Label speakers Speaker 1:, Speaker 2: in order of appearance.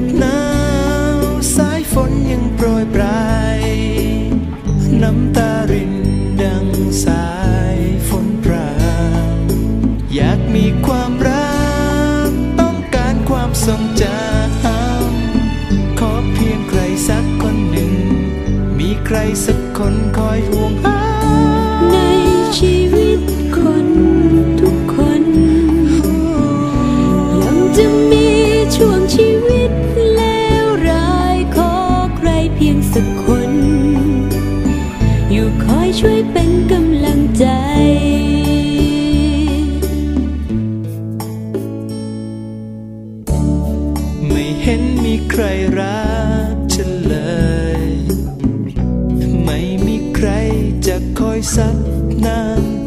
Speaker 1: บหนาวสายฝนยังโปรยปลาย น้ำตารินดังสายฝนพรางอยากมีความรัก ต้องการความทรงจำขอเพียงใครสักคนหนึ่ง มีใครสักคนคอยห่วงหา
Speaker 2: ยงสักคน อยู่คอยช่วยเป็นกำลังใจ
Speaker 1: ไม่เห็นมีใครรักฉันเลย ไม่มีใครจะคอยซับน้ำ